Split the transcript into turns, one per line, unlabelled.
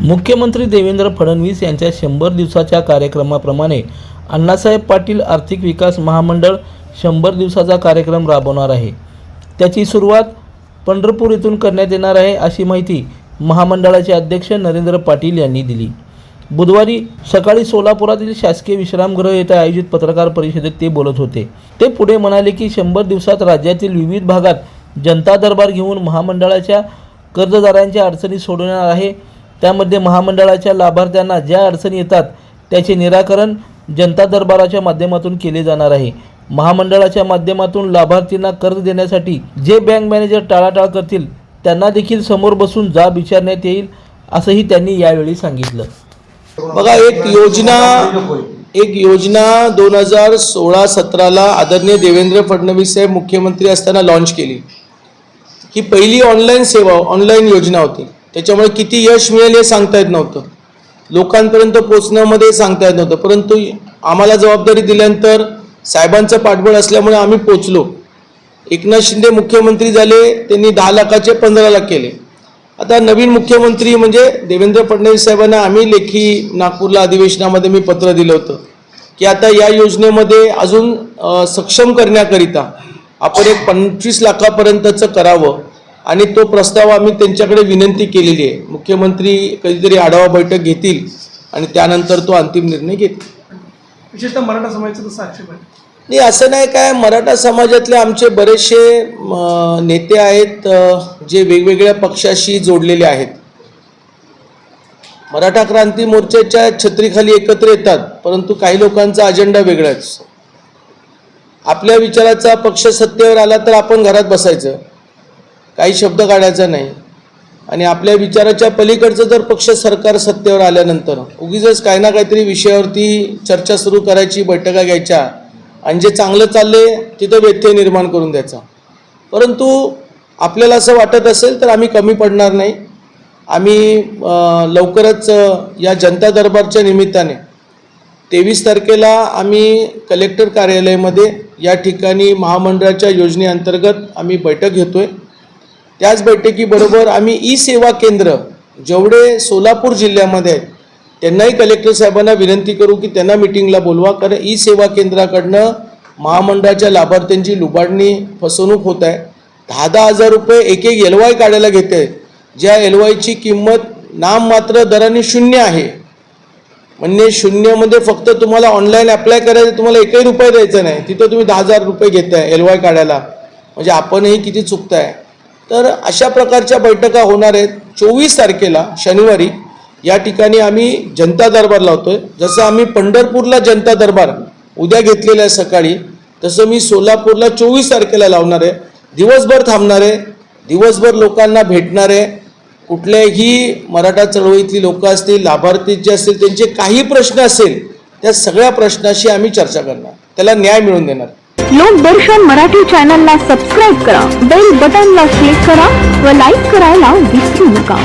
मुख्यमंत्री देवेंद्र फडणवीस यांच्या शंभर दिवसाच्या कार्यक्रमाप्रमाणे अण्णासाहेब पाटील आर्थिक विकास महामंडळ शंभर दिवसाचा कार्यक्रम राबवणार आहे. त्याची सुरुवात पंढरपूर येथून करण्यात येणार आहे अशी माहिती महामंडळाचे अध्यक्ष नरेंद्र पाटील यांनी दिली. बुधवारी सकाळी सोलापुरातील शासकीय विश्रामगृह येथे आयोजित पत्रकार परिषदेत ते बोलत होते. ते पुढे म्हणाले की शंभर दिवसात राज्यातील विविध भागात जनता दरबार घेऊन महामंडळाच्या कर्जदारांच्या अडचणी सोडवणार आहे. त्यामध्ये महामंडळाच्या लाभार्थ्यांना ज्या अडचणी येतात त्याचे निराकरण जनता दरबाराच्या माध्यमातून केले जाणार आहे. महामंडळाच्या माध्यमातून लाभार्थींना कर्ज देण्यासाठी जे बँक मॅनेजर टाळाटाळ करतील त्यांना देखील समोर बसून जाब विचारण्यात येईल असंही त्यांनी यावेळी सांगितलं.
बघा एक योजना एक योजना दोन हजार सोळा सतराला आदरणीय देवेंद्र फडणवीस साहेब मुख्यमंत्री असताना लॉन्च केली. ही पहिली ऑनलाईन सेवा ऑनलाईन योजना होती. त्याच्यामुळे किती यश मिळेल हे सांगता येत नव्हतं. लोकांपर्यंत पोचण्यामध्ये सांगता येत नव्हतं. परंतु आम्हाला जबाबदारी दिल्यानंतर साहेबांचं पाठबळ असल्यामुळे आम्ही पोचलो एकनाथ शिंदे मुख्यमंत्री झाले त्यांनी दहा लाखाचे पंधरा लाख केले. आता नवीन मुख्यमंत्री म्हणजे देवेंद्र फडणवीस साहेबांना आम्ही लेखी नागपूरला अधिवेशनामध्ये मी पत्र दिलं होतं की आता या योजनेमध्ये अजून सक्षम करण्याकरिता आपण एक पंचवीस लाखापर्यंतचं करावं आणि तो प्रस्ताव आम्ही त्यांच्याकडे विनंती केलेली आहे. मुख्यमंत्री कधीतरी आढावा बैठक घेतील आणि त्यानंतर तो अंतिम निर्णय घेतील.
विशेषतः मराठा समाजाचा तसा आक्षेप आहे.
नाही असं नाही काय मराठा समाजातले आमचे बरेचसे नेते आहेत जे वेगवेगळ्या पक्षाशी जोडलेले आहेत. मराठा क्रांती मोर्चाच्या छत्रीखाली एकत्र येतात परंतु काही लोकांचा अजेंडा वेगळाच. आपल्या विचाराचा पक्ष सत्तेवर आला तर आपण घरात बसायचं. काही शब्द काढायचा नाही. आणि आपल्या विचाराच्या पलीकडचं जर पक्ष सरकार सत्तेवर आल्यानंतर उगीच काही ना काहीतरी विषयावरती चर्चा सुरू करायची बैठका घ्यायच्या आणि जे चांगलं चालले तिथं व्यत्यय निर्माण करून द्यायचा. परंतु आपल्याला असं वाटत असेल तर आम्ही कमी पडणार नाही. आम्ही लवकरच या जनता दरबारच्या निमित्ताने तेवीस तारखेला आम्ही कलेक्टर कार्यालयामध्ये या ठिकाणी महामंडळाच्या योजनेअंतर्गत आम्ही बैठक घेतो आहे त्याच बैठकीबरोबर आम्ही ई सेवा केंद्र जेवढे सोलापूर जिल्ह्यामध्ये आहेत त्यांनाही कलेक्टर साहेबांना विनंती करू की त्यांना मिटिंगला बोलवा कारण ई सेवा केंद्राकडनं महामंडळाच्या लाभार्थ्यांची लुबाडणी फसवणूक होत आहे. दहा दहा हजार रुपये एक एक एल वाय काढायला घेते ज्या एल वायची किंमत नाममात्र दराने शून्य आहे. म्हणजे शून्यमध्ये फक्त तुम्हाला ऑनलाईन अप्लाय करायचं तुम्हाला एकही रुपये द्यायचा नाही. तिथं तुम्ही दहा हजार रुपये घेताय एल वाय काढायला. म्हणजे आपणही किती चुकताय. तर अशा प्रकारच्या बैठका होणार आहेत. चोवीस तारखेला शनिवारी या ठिकाणी आम्ही जनता दरबार लावतोय. जसं आम्ही पंढरपूरला जनता दरबार उद्या घेतलेलं आहे सकाळी तसं मी सोलापूरला चोवीस तारखेला लावणार आहे. दिवसभर थांबणार आहे. दिवसभर लोकांना भेटणार आहे. कुठल्याही मराठा चळवळीतली लोक असतील लाभार्थी जे असतील त्यांचे काही प्रश्न असेल त्या सगळ्या प्रश्नाशी आम्ही चर्चा करणार. त्याला न्याय मिळवून देणार.
लोकदर्शन मराठी चॅनलला सबस्क्राईब करा बेल बटनला क्लिक करा व लाईक करायला विसरू नका.